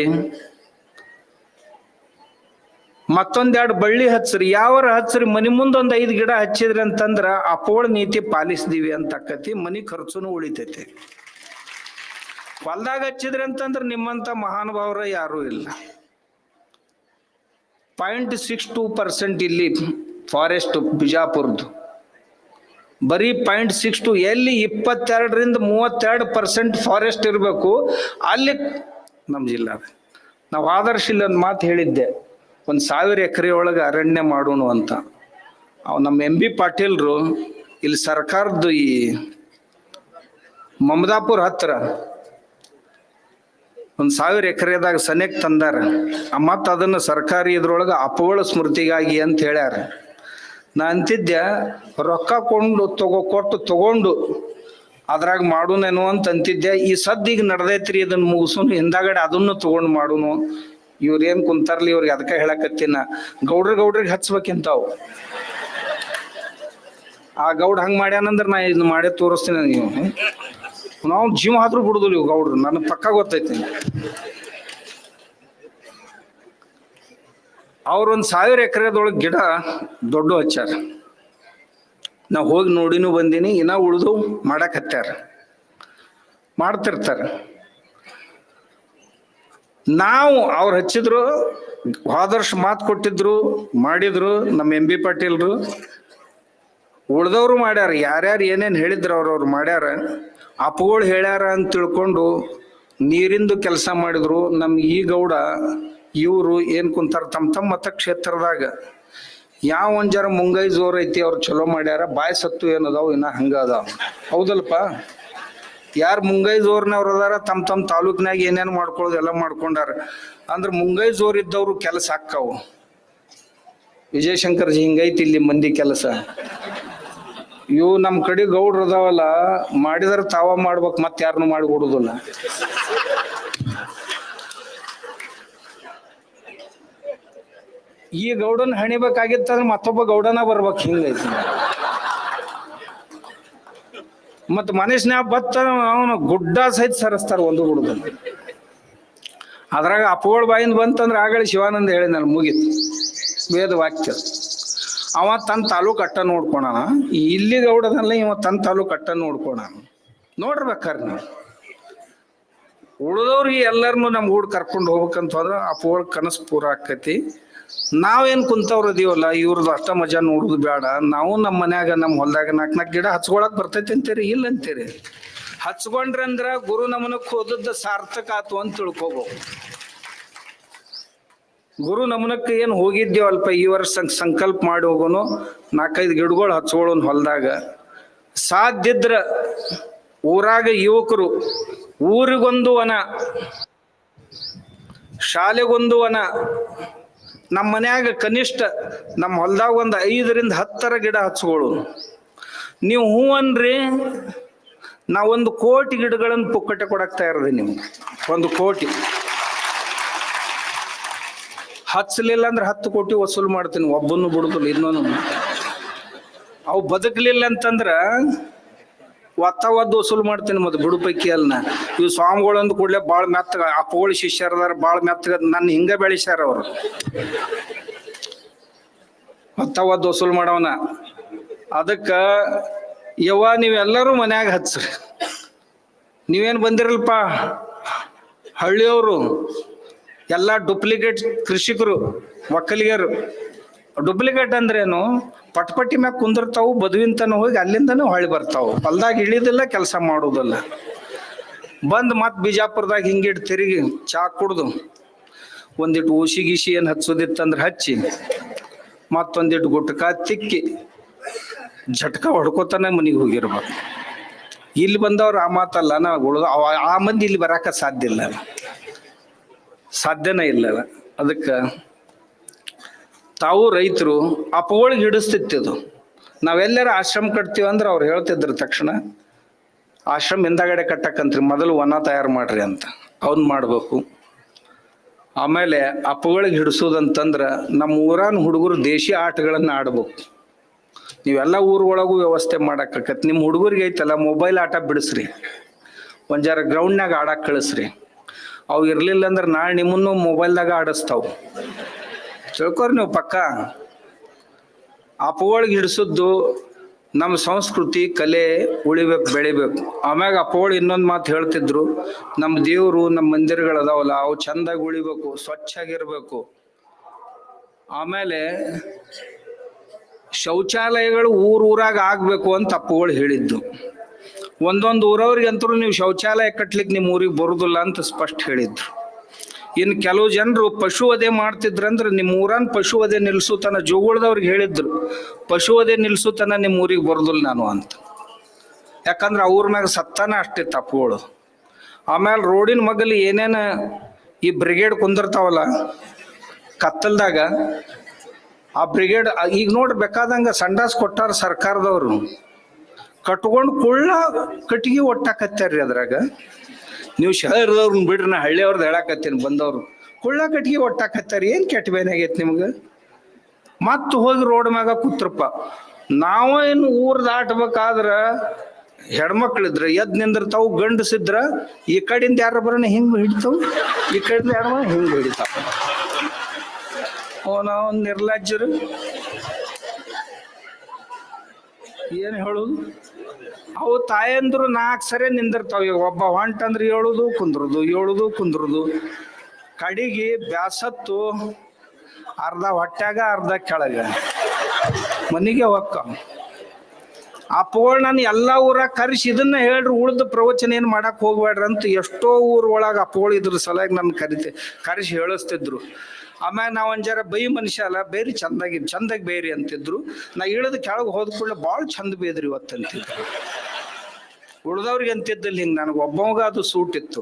ಮತ್ತೊಂದೆರಡು ಬಳ್ಳಿ ಹಚ್ಚ್ರಿ. ಯಾವರ ಹಚ್ಚ್ರಿ? ಮನಿ ಮುಂದೊಂದು ಐದು ಗಿಡ ಹಚ್ಚಿದ್ರಿ ಅಂತಂದ್ರ ಅಪೋಳ ನೀತಿ ಪಾಲಿಸ್ದೀವಿ ಅಂತ ಆಕತಿ ಮನಿ ಖರ್ಚುನು ಉಳಿತೈತಿ. ಹೊಲ್ದಾಗ ಹಚ್ಚಿದ್ರಿ ಅಂತಂದ್ರ ನಿಮ್ಮಂತ ಮಹಾನುಭಾವರ ಯಾರೂ ಇಲ್ಲ. ಪಾಯಿಂಟ್ ಸಿಕ್ಸ್ ಟೂ ಪರ್ಸೆಂಟ್ ಇಲ್ಲಿ ಫಾರೆಸ್ಟ್ ಬಿಜಾಪುರದ್ದು ಬರೀ ಪಾಯಿಂಟ್ ಸಿಕ್ಸ್ ಟು ಎಲ್ಲಿ ಇಪ್ಪತ್ತೆರಡರಿಂದ ಮೂವತ್ತೆರಡು ಪರ್ಸೆಂಟ್ ಫಾರೆಸ್ಟ್ ಇರಬೇಕು, ಅಲ್ಲಿ ನಮ್ಮ ಜಿಲ್ಲಾ ನಾವು ಆದರ್ಶ ಇಲ್ಲಿ ಒಂದು ಮಾತು ಹೇಳಿದ್ದೆ, ಒಂದು ಸಾವಿರ ಎಕರೆ ಒಳಗೆ ಅರಣ್ಯ ಮಾಡೋಣ ಅಂತ. ಅವ್ ನಮ್ಮ ಎಂ ಬಿ ಪಾಟೀಲ್ರು, ಇಲ್ಲಿ ಸರ್ಕಾರದ್ದು ಈ ಮಮದಾಪುರ ಹತ್ರ ಒಂದು ಸಾವಿರ ಎಕರೆದಾಗ ಸನೇಕ್ ತಂದಾರ. ಮತ್ತು ಅದನ್ನು ಸರ್ಕಾರಿ ಇದ್ರೊಳಗೆ ಅಪವಳ ಸ್ಮೃತಿಗಾಗಿ ಅಂತ ಹೇಳ್ಯಾರ. ನಾ ಅಂತಿದ್ದೆ ರೊಕ್ಕ ಕೊಂಡು ತಗೋ, ಕೊಟ್ಟು ತಗೊಂಡು, ಅದ್ರಾಗ ಮಾಡೋನೇನೋ ಅಂತ ಅಂತಿದ್ದೆ ಈ ಸದ್ದಿಗೆ ನಡ್ದೈತ್ರಿ ಇದನ್ನ ಮುಗಿಸೋನು, ಹಿಂದಾಗಡೆ ಅದನ್ನು ತಗೊಂಡು ಮಾಡೋನು. ಇವ್ರ ಏನ್ ಕುಂತಾರ್ಲಿ ಇವ್ರಿಗೆ ಅದಕ್ಕೆ ಹೇಳಕತ್ತಿನ, ಗೌಡ್ರ ಗೌಡ್ರಿಗೆ ಹಚ್ಬೇಕಿಂತಾವು. ಆ ಗೌಡ್ ಹಂಗ್ ಮಾಡ್ಯಾನಂದ್ರ ನಾ ಇದನ್ನ ಮಾಡೇ ತೋರಿಸ್ತೀನಿ ನೀವು. ನಾವು ಜೀವ ಆದ್ರೂ ಬಿಡುದಿಲ್ಲ ಇವ್ ಗೌಡ್ರು, ನನಗೆ ಪಕ್ಕ ಗೊತ್ತೈತಿ. ಅವ್ರೊಂದ್ ಸಾವಿರ ಎಕರೆದೊಳಗೆ ಗಿಡ ದೊಡ್ಡ ಹಚ್ಚಾರ ನಾ ಹೋಗಿ ನೋಡಿನೂ ಬಂದೀನಿ, ಇನ್ನ ಉಳಿದು ಮಾಡಕ್ ಹತ್ತಾರ ಮಾಡ್ತಿರ್ತಾರ. ನಾವು ಅವ್ರು ಹಚ್ಚಿದ್ರು ಹೋದ ವರ್ಷ ಮಾತು ಕೊಟ್ಟಿದ್ರು, ಮಾಡಿದ್ರು ನಮ್ಮ ಎಂ ಬಿ ಪಾಟೀಲ್ರು. ಉಳ್ದವ್ರು ಮಾಡ್ಯಾರ, ಯಾರ್ಯಾರು ಏನೇನು ಹೇಳಿದ್ರು ಅವ್ರವ್ರು ಮಾಡ್ಯಾರ. ಅಪ್ಪುಗಳು ಹೇಳ್ಯಾರ ಅಂತ ತಿಳ್ಕೊಂಡು ನೀರಿಂದು ಕೆಲಸ ಮಾಡಿದ್ರು. ನಮ್ಮ ಈ ಗೌಡ ಇವರು ಏನು ಕುಂತಾರ ತಮ್ಮ ತಮ್ಮ ಮತಕ್ಷೇತ್ರದಾಗ. ಯಾವ ಒಂದ್ ಜರ ಮುಂಗೈ ಜೋರ್ ಐತಿ ಅವ್ರು ಚಲೋ ಮಾಡ್ಯಾರ, ಬಾಯ್ ಸತ್ತು ಏನದಾವ್, ಇನ್ನ ಹಂಗ ಅದಾವ. ಹೌದಲ್ಪ? ಯಾರು ಮುಂಗೈ ಜೋರ್ನವ್ರು ಅದಾರ ತಮ್ಮ ತಮ್ಮ ತಾಲೂಕ್ನಾಗ ಏನೇನು ಮಾಡ್ಕೊಳ್ಳೋದು ಎಲ್ಲ ಮಾಡ್ಕೊಂಡಾರ. ಅಂದ್ರೆ ಮುಂಗೈ ಜೋರ್ ಇದ್ದವ್ರು ಕೆಲಸ ಹಾಕಾವು ವಿಜಯಶಂಕರ್ಜಿ ಹಿಂಗೈತಿ ಇಲ್ಲಿ ಮಂದಿ ಕೆಲಸ. ಇವು ನಮ್ಮ ಕಡೆ ಗೌಡ್ರು ಅದಾವಲ್ಲ, ಮಾಡಿದ್ರ ತಾವ ಮಾಡ್ಬೇಕು ಮತ್ತೆ ಯಾರನ್ನು ಮಾಡಿ ಈ ಗೌಡನ್ ಹಣಿಬೇಕಾಗಿತ್ತಂದ್ರೆ ಮತ್ತೊಬ್ಬ ಗೌಡನ ಬರ್ಬೇಕು ಹಿಂಗೈತಿ ಮತ್ ಮನುಷ್ಯನ ಬತ್ತ ಅವನು ಗುಡ್ಡ ಸಹಿತ ಸರಿಸ್ತಾರ ಒಂದು ಹುಡುಗ ಅದ್ರಾಗ ಅಪ್ಪಗಳ ಬಾಯಿಂದ ಬಂತಂದ್ರೆ ಆಗಲಿ ಶಿವಾನಂದ ಹೇಳಿ ನಾನು ಮುಗೀತು. ವೇದ ವಾಕ್ಯ. ಅವ ತನ್ನ ತಾಲೂಕು ಅಟ್ಟ ನೋಡ್ಕೊಳಣ ಇಲ್ಲಿ ಗೌಡದಲ್ಲ ಇವ ತನ್ನ ತಾಲೂಕು ಅಟ್ಟ ನೋಡ್ಕೊಳಣ ನೋಡ್ರಬೇಕಾರ ನೀವು. ಉಳಿದವ್ರಿಗೆ ಎಲ್ಲರನ್ನು ನಮ್ಮ ಊಡ್ ಕರ್ಕೊಂಡು ಹೋಗ್ಬೇಕಂತ ಹೋದ್ರೆ ಅಪ್ಪಗಳ ಕನಸು ಪೂರ ಆಕತಿ. ನಾವೇನ್ ಕುಂತವ್ರು ಇದೀವಲ್ಲ ಇವ್ರದ್ದು ಅಷ್ಟ ಮಜಾ ನೋಡುದು ಬೇಡ ನಾವು ನಮ್ಮ ಮನ್ಯಾಗ ನಮ್ಮ ಹೊಲ್ದಾಗ ನಾಲ್ಕು ನಾಲ್ಕು ಗಿಡ ಹಚ್ಕೊಳಕ್ ಬರ್ತೈತಿ ಅಂತೀರಿ, ಇಲ್ಲ ಅಂತೀರಿ? ಹಚ್ಕೊಂಡ್ರಿ ಅಂದ್ರ ಗುರು ನಮನಕ್ ಹೋದದ್ದು ಸಾರ್ಥಕ ಆತು ಅಂತ ತಿಳ್ಕೋಬೇಕು ಗುರು ನಮನಕ್ಕೆ ಏನು ಹೋಗಿದ್ದೇವಲ್ಪ ಈ ವರ್ಷ ಸಂಕ್- ಸಂಕಲ್ಪ ಮಾಡಿ ಹೋಗೋನು ನಾಲ್ಕೈದು ಗಿಡಗಳು ಹಚ್ಕೊಳ್ಳೋನ್ ಹೊಲ್ದಾಗ. ಸಾಧ್ಯದ್ರ ಊರಾಗ ಯುವಕರು, ಊರಿಗೊಂದು ವನ, ಶಾಲೆಗೊಂದು ವನ ನಮ್ಮ ಮನ್ಯಾಗ ಕನಿಷ್ಠ ನಮ್ಮ ಹೊಲ್ದಾಗ ಒಂದು ಐದರಿಂದ ಹತ್ತರ ಗಿಡ ಹಚ್ಕೊಳ್ಳು ನೀವು ಹೂ ಅನ್ರಿ ನಾವೊಂದು ಕೋಟಿ ಗಿಡಗಳನ್ನು ಪುಕ್ಕಟೆ ಕೊಡಕ್ ತಯಾರದಿ ನಿಮ್ಗೆ. ಒಂದು ಕೋಟಿ. ಹಚ್ಚಲಿಲ್ಲ ಅಂದ್ರೆ ಹತ್ತು ಕೋಟಿ ವಸೂಲು ಮಾಡ್ತೀನಿ ಒಬ್ಬನು ಬಿಡುದಿಲ್ಲ ಇನ್ನೊಂದು ಅವು ಬದುಕಲಿಲ್ಲ ಅಂತಂದ್ರ ಒತ್ತ ಒದ್ದು ವಸೂಲು ಮಾಡ್ತೀನಿ ಮತ್ತೆ ಬಿಡು ಪೈಕಿ ಅಲ್ಲ ಇವು ಸ್ವಾಮಿಗಳು ಅಂದ ಕೂಡಲೇ ಭಾಳ ಮೆತ್ತಗ ಅಪ್ಪಗಳು ಶಿಷ್ಯರದಾರ ಭಾಳ ಮೆತ್ತಗ ನನ್ನ ಹಿಂಗ ಬೆಳೆಸ್ಯಾರ ಅವರು. ಒತ್ತ ಒದ್ದು ವಸೂಲು ಮಾಡವನ. ಅದಕ್ಕ ಯವ್ವ ನೀವೆಲ್ಲರೂ ಮನ್ಯಾಗ ಹಚ್ಚ್ರಿ ನೀವೇನು ಬಂದಿರಲ್ಪ? ಹಳ್ಳಿಯವರು, ಎಲ್ಲ ಡೂಪ್ಲಿಕೇಟ್ ಕೃಷಿಕರು, ಒಕ್ಕಲಿಗರು. ಡೂಪ್ಲಿಕೇಟ್ ಅಂದ್ರೇನು? ಪಟ್ಪಟ್ಟಿ ಮ್ಯಾಗ ಕುಂದಿರ್ತಾವು ಬದುವಿನ ಹೋಗಿ ಅಲ್ಲಿಂದನೂ ಹೊಳ್ಳಿ ಬರ್ತಾವು. ಹೊಲ್ದಾಗ ಇಳಿದಿಲ್ಲ, ಕೆಲಸ ಮಾಡೋದಿಲ್ಲ. ಬಂದ್ ಮತ್ ಬಿಜಾಪುರದಾಗ ಹಿಂಗಿಟ್ ತಿರುಗಿ ಚಾ ಕುಡ್ದು ಒಂದಿಟ್ಟು ಊಸಿ ಗೀಸಿ ಏನು ಹಚ್ಚೋದಿತ್ತಂದ್ರೆ ಹಚ್ಚಿ ಮತ್ತೊಂದಿಟ್ಟು ಗುಟ್ಕ ತಿಕ್ಕಿ, ಝಟ್ಕ ಹೊಡ್ಕೋತಾನೆ ಮನೆಗೆ ಹೋಗಿರ್ಬೇಕು. ಇಲ್ಲಿ ಬಂದವ್ರು ಆ ಮಾತಲ್ಲ, ನಾ ಉಳ್ದ ಆ ಮಂದಿ ಇಲ್ಲಿ ಬರಾಕ ಸಾಧ್ಯ ಇಲ್ಲ. ಸಾಧ್ಯನೇ ಇಲ್ಲ ಅದಕ್ಕೆ ತಾವು ರೈತರು ಅಪೋಳಿಗೆ ಹಿಡಿಸ್ತಿತ್ತಿದ್ದು. ನಾವೆಲ್ಲರ ಆಶ್ರಮ ಕಟ್ತೀವಿ ಅಂದ್ರೆ ಅವ್ರು ಹೇಳ್ತಿದ್ರು ತಕ್ಷಣ, ಆಶ್ರಮ ಹಿಂದಗಡೆ ಕಟ್ಟಕ್ಕಂತ್ರಿ, ಮೊದಲು ವನ ತಯಾರು ಮಾಡ್ರಿ ಅಂತ. ಅವನ್ ಮಾಡ್ಬೇಕು. ಆಮೇಲೆ ಅಪ್ಪಗಳಿಗೆ ಹಿಡಿಸೋದಂತಂದ್ರ ನಮ್ಮ ಊರಾನ ಹುಡುಗರು ದೇಶಿ ಆಟಗಳನ್ನು ಆಡ್ಬೇಕು. ನೀವೆಲ್ಲ ಊರೊಳಗೂ ವ್ಯವಸ್ಥೆ ಮಾಡಕ್ಕಾಕತ್ ನಿಮ್ಮ ಹುಡುಗರಿಗೆ ಐತಲ್ಲ, ಮೊಬೈಲ್ ಆಟ ಬಿಡಿಸ್ರಿ. ಒಂದ್ ಜರ ಗ್ರೌಂಡ್ನಾಗ ಆಡಕ್ಕೆ ಕಳಿಸ್ರಿ. ಅವು ಇರಲಿಲ್ಲ ಅಂದ್ರೆ ನಾಳೆ ನಿಮ್ಮನ್ನು ಮೊಬೈಲ್ದಾಗ ಆಡಿಸ್ತಾವ್. ತಿಳ್ಕೊರಿ ನೀವು ಪಕ್ಕ. ಅಪಗಳಿಗೆ ಹಿಡಿಸದ್ದು ನಮ್ಮ ಸಂಸ್ಕೃತಿ, ಕಲೆ ಉಳಿಬೇಕು, ಬೆಳಿಬೇಕು. ಆಮ್ಯಾಗ ಅಪಗಳು ಇನ್ನೊಂದು ಮಾತು ಹೇಳ್ತಿದ್ರು, ನಮ್ಮ ದೇವರು, ನಮ್ಮ ಮಂದಿರಗಳು ಅದಾವಲ್ಲ, ಅವು ಚಂದಾಗಿ ಉಳಿಬೇಕು, ಸ್ವಚ್ಛಾಗಿರ್ಬೇಕು. ಆಮೇಲೆ ಶೌಚಾಲಯಗಳು ಊರೂರಾಗ ಆಗ್ಬೇಕು ಅಂತ ಅಪ್ಪುಗಳು ಹೇಳಿದ್ದು. ಒಂದೊಂದು ಊರವ್ರಿಗೆ ಅಂತರೂ ನೀವು ಶೌಚಾಲಯ ಕಟ್ಲಿಕ್ಕೆ ನಿಮ್ಮ ಊರಿಗೆ ಬರುದಿಲ್ಲ ಅಂತ ಸ್ಪಷ್ಟ ಹೇಳಿದ್ರು. ಇನ್ನು ಕೆಲವು ಜನರು ಪಶು ವಧೆ ಮಾಡ್ತಿದ್ರಂದ್ರೆ ನಿಮ್ಮ ಊರನ್ ಪಶು ವಧೆ ನಿಲ್ಸುತನ ಜೋಗುಳದವ್ರಿಗೆ ಹೇಳಿದ್ರು. ಪಶು ವಧೆ ನಿಲ್ಸುತನ ನಿಮ್ಮ ಊರಿಗೆ ಬರುದಿಲ್ಲ ನಾನು ಅಂತ. ಯಾಕಂದ್ರೆ ಅವ್ರ ಮ್ಯಾಗ ಸತ್ತಾನ ಅಷ್ಟೇ ತಪ್ಪುಗಳು. ಆಮೇಲೆ ರೋಡಿನ ಮಗಲಿ ಏನೇನ ಈ ಬ್ರಿಗೇಡ್ ಕುಂದಿರ್ತಾವಲ್ಲ, ಕತ್ತಲ್ದಾಗ, ಆ ಬ್ರಿಗೇಡ್, ಈಗ ನೋಡ್ರಿ ಬೇಕಾದಂಗ ಸಂಡಾಸ್ ಕೊಟ್ಟಾರ ಸರ್ಕಾರದವರು. ಕಟ್ಕೊಂಡು ಕುಳ್ಳ ಕಟ್ಟಿಗೆ ಒಟ್ಟಾಕತ್ತಾರ್ರಿ ಅದ್ರಾಗ. ನೀವು ಶಹರದವ್ರನ್ನ ಬಿಡ್ರಿ, ನಾ ಹಳ್ಳಿಯವ್ರದ್ದು ಹೇಳಾಕತ್ತೀನಿ, ಬಂದವ್ರು. ಕುಳ್ಳ ಕಟ್ಟಿಗೆ ಒಟ್ಟಾಕತ್ತಾರ ಏನು ಕೆಟ್ಟ ಬೇನಾಗೈತಿ ನಿಮ್ಗೆ? ಮತ್ತೆ ಹೋಗಿ ರೋಡ್ ಮ್ಯಾಗ ಕೂತ್ರಪ್ಪ. ನಾವು ಏನು ಊರ್ ದಾಟ್ಬೇಕಾದ್ರ ಹೆಣ್ಮಕ್ಳಿದ್ರ, ಎದ್ ನಿಂದಿರ್ತಾವು, ಗಂಡಸಿದ್ರ, ಈ ಕಡೆಯಿಂದ ಯಾರ ಬರೋಣ ಹಿಂಗ್ ಹಿಡಿತಾವ್? ಈ ಕಡೆಯಿಂದ ಯಾರ ಹಿಂಗ್ ಹಿಡಿತಾವ? ಓ, ನಾವು ನಿರ್ಲಜ್ಜರು. ಏನು ಹೇಳುದು? ಅವು ತಾಯಂದ್ರು ನಾಲ್ಕು ಸರಿ ನಿಂದಿರ್ತಾವ. ಒಬ್ಬ ಹೊಂಟಂದ್ರೆ ಹೇಳುದು ಕುಂದ್ರದು ಹೇಳುದು ಕುಂದ್ರದು. ಕಡಿಗೆ, ಬ್ಯಾಸತ್ತು, ಅರ್ಧ ಹೊಟ್ಯಾಗ, ಅರ್ಧ ಕೆಳಗ. ಮನಿಗೆ ಹೊಕ್ಕ. ಅಪ್ಪಗಳು ನಾನು ಎಲ್ಲಾ ಊರಾಗ ಕರೆಸಿ ಇದನ್ನ ಹೇಳ್ರಿ, ಉಳ್ದ ಪ್ರವಚನ ಏನು ಮಾಡಕ್ ಹೋಗ್ಬೇಡ್ರಿ ಅಂತ ಎಷ್ಟೋ ಊರ್ ಒಳಗ ಅಪ್ಪಗಳು ಇದ್ರ ಸಲುವಾಗಿ ನನ್ ಕರಿತೆ, ಕರೆಸಿ ಹೇಳಿಸ್ತಿದ್ರು. ಆಮ್ಯಾಗ ನಾವು ಒಂಜರ ಜರ ಬೈ ಮನುಷ್ಯ ಅಲ್ಲ, ಬೇರೆ ಚಂದಾಗಿ ಚಂದಾಗಿ ಬೇರಿ ಅಂತಿದ್ರು. ನಾ ಇಳಿದ ಕೆಳಗೆ ಹೋದ ಕೂಡಲೇ ಭಾಳ ಚಂದ ಬೇದ್ರಿ ಇವತ್ತಂತಿದ್ರು. ಉಳ್ದವ್ರಿಗೆ ಅಂತಿದ್ದಿಲ್ಲ ಹಿಂಗೆ ನನಗೆ ಒಬ್ಬವಾಗ ಅದು ಸೂಟ್ ಇತ್ತು.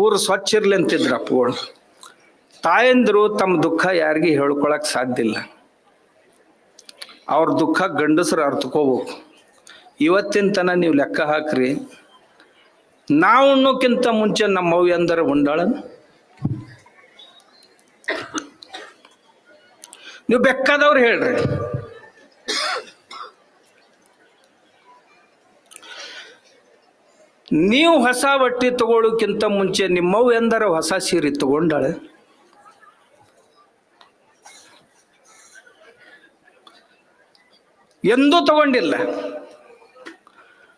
ಊರು ಸ್ವಚ್ಛ ಇರ್ಲಿ ಅಂತಿದ್ರು ಅಪ್ಪಗಳು ತಾಯಂದ್ರು ತಮ್ಮ ದುಃಖ ಯಾರಿಗೆ ಹೇಳ್ಕೊಳಕ್ ಸಾಧ್ಯ ಇಲ್ಲ. ಅವ್ರ ದುಃಖ ಗಂಡಸರು ಅರ್ಥಕೋಬೇಕು ಇವತ್ತಿನ ತನ ನೀವು ಲೆಕ್ಕ ಹಾಕ್ರಿ. ನಾವು ಉಣ್ಣೋಕ್ಕಿಂತ ಮುಂಚೆ ನಮ್ಮ ಅವ್ವ ಎಂದರೆ ಉಂಡಾಳ ನೀವು ಬೆಕ್ಕಾದವ್ರು ಹೇಳ್ರಿ. ನೀವು ಹೊಸ ಬಟ್ಟೆ ತಗೊಳ್ಳೋಕ್ಕಿಂತ ಮುಂಚೆ ನಿಮ್ಮವ್ ಎಂದರ ಹೊಸ ಸೀರೆ ತಗೊಂಡಾಳೆ? ಎಂದೂ ತಗೊಂಡಿಲ್ಲ.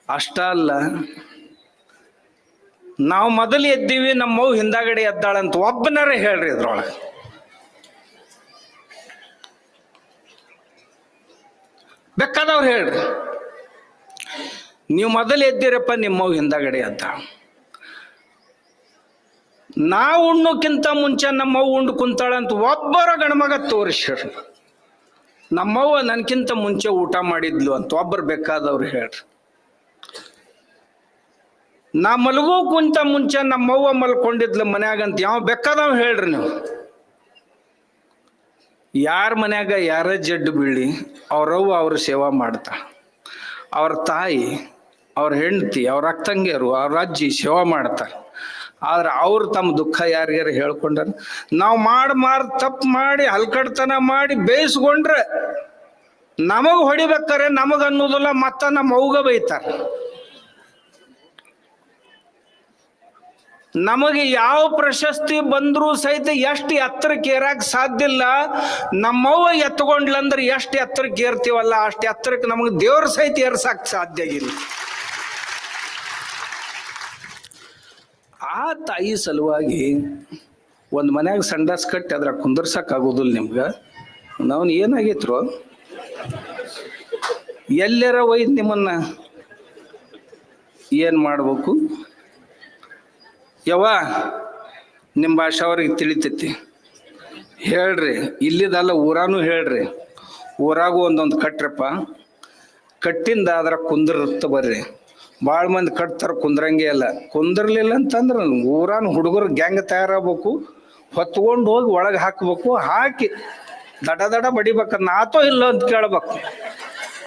ಅಷ್ಟ ಅಲ್ಲ. ನಾವು ಮೊದಲು ಎದ್ದೀವಿ ನಮ್ಮವ್ ಹಿಂದಾಗಡೆ ಎದ್ದಾಳಂತ ಒಬ್ಬನಾರ ಹೇಳ್ರಿ ಇದ್ರೊಳಗೆ. ಬೇಕಾದವ್ರು ಹೇಳ್ರಿ. ನೀವು ಮೊದಲು ಎದ್ದಿರಪ್ಪ ನಿಮ್ಮವ್ ಹಿಂದಗಡೆ ಅಂತ ನಾವು ಉಣ್ಣೋಕ್ಕಿಂತ ಮುಂಚೆ ನಮ್ಮವ್ವ ಉಂಡು ಕುಂತಾಳಂತ ಒಬ್ಬರ ಗಣಮಗ ತೋರಿಸ್ರಿ ನಮ್ಮವ್ವ ನನ್ಕಿಂತ ಮುಂಚೆ ಊಟ ಮಾಡಿದ್ಲು ಅಂತ ಒಬ್ಬರು ಬೇಕಾದವ್ರು ಹೇಳ್ರಿ ನಾ ಮಲಗೋ ಕುಂತ ಮುಂಚೆ ನಮ್ಮವ್ವ ಮಲ್ಕೊಂಡಿದ್ಲು ಮನ್ಯಾಗ ಅಂತ ಯಾವ ಬೇಕಾದವ್ ಹೇಳ್ರಿ ನೀವು. ಯಾರ ಮನ್ಯಾಗ ಯಾರ ಜಡ್ಡು ಬೀಳಿ ಅವ್ರವ್ವ ಅವ್ರ ಸೇವಾ ಮಾಡ್ತಾ. ಅವ್ರ ತಾಯಿ ಅವ್ರ ಹೆಂಡತಿ, ಅವ್ರ ಅಕ್ಕಂಗಿಯರು ಅವ್ರ ಅಜ್ಜಿ ಸೇವಾ ಮಾಡ್ತಾರೆ. ಆದ್ರೆ ಅವ್ರು ತಮ್ಮ ದುಃಖ ಯಾರಿಗಾರ ಹೇಳ್ಕೊಂಡಾರ? ನಾವು ಮಾಡಿ ಮಾರ್ ತಪ್ಪು ಮಾಡಿ, ಹಲ್ಕಡ್ತನ ಮಾಡಿ ಬೇಯಿಸ್ಕೊಂಡ್ರೆ ನಮಗ್ ಹೊಡಿಬೇಕಾರೆ ನಮಗ ಅನ್ನೋದಿಲ್ಲ ಮತ್ತ ನಮ್ಮ ಅವುಗ ಬೈತಾರ. ನಮಗೆ ಯಾವ ಪ್ರಶಸ್ತಿ ಬಂದರೂ ಸಹಿತ ಎಷ್ಟು ಎತ್ತರಕ್ಕೆ ಏರಕ್ಕೆ ಸಾಧ್ಯ ಇಲ್ಲ. ನಮ್ಮವ್ವ ಎತ್ಕೊಂಡ್ಲಂದ್ರೆ ಎಷ್ಟು ಎತ್ತರಕ್ಕೆ ಏರ್ತೀವಲ್ಲ ಅಷ್ಟು ಎತ್ತರಕ್ಕೆ ನಮಗೆ ದೇವ್ರ ಸಹಿತ ಏರ್ಸಕ್ಕೆ ಸಾಧ್ಯ ಇಲ್ಲ ಆ ತಾಯಿ ಸಲುವಾಗಿ ಒಂದು ಮನ್ಯಾಗ ಸಂಡಾಸ್ ಕಟ್ಟಿ ಅದ್ರ ಕುಂದರ್ಸಕ್ ಆಗೋದಿಲ್ಲ ನಿಮ್ಗೆ? ನಾವು ಏನಾಗೈತ್ರು? ಎಲ್ಲರ ಒಯ್ದು ನಿಮ್ಮನ್ನ ಏನು ಮಾಡ್ಬೇಕು? ಯವ್ವ ನಿಮ್ಮ ಭಾಷೆ ಅವ್ರಿಗೆ ತಿಳಿತೈತಿ. ಹೇಳ್ರಿ, ಇಲ್ಲಿದಲ್ಲ ಊರಾನು ಹೇಳ್ರಿ. ಊರಾಗೂ ಒಂದೊಂದು ಕಟ್ರಪ್ಪ. ಕಟ್ಟಿಂದ ಅದ್ರ ಕುಂದಿರ್ತ ಬರ್ರಿ. ಭಾಳ ಮಂದಿ ಕಟ್ತಾರ, ಕುಂದ್ರಂಗೆ ಇಲ್ಲ. ಕುಂದಿರ್ಲಿಲ್ಲ ಅಂತಂದ್ರೆ ಊರಾನ ಹುಡುಗರು ಗ್ಯಾಂಗ್ ತಯಾರಾಗಬೇಕು, ಹೊತ್ಕೊಂಡು ಹೋಗಿ ಒಳಗೆ ಹಾಕ್ಬೇಕು, ಹಾಕಿ ದಡ ದಡ ಬಡಿಬೇಕನ್ನ ಆತೋ ಇಲ್ಲ ಅಂತ ಕೇಳ್ಬೇಕು.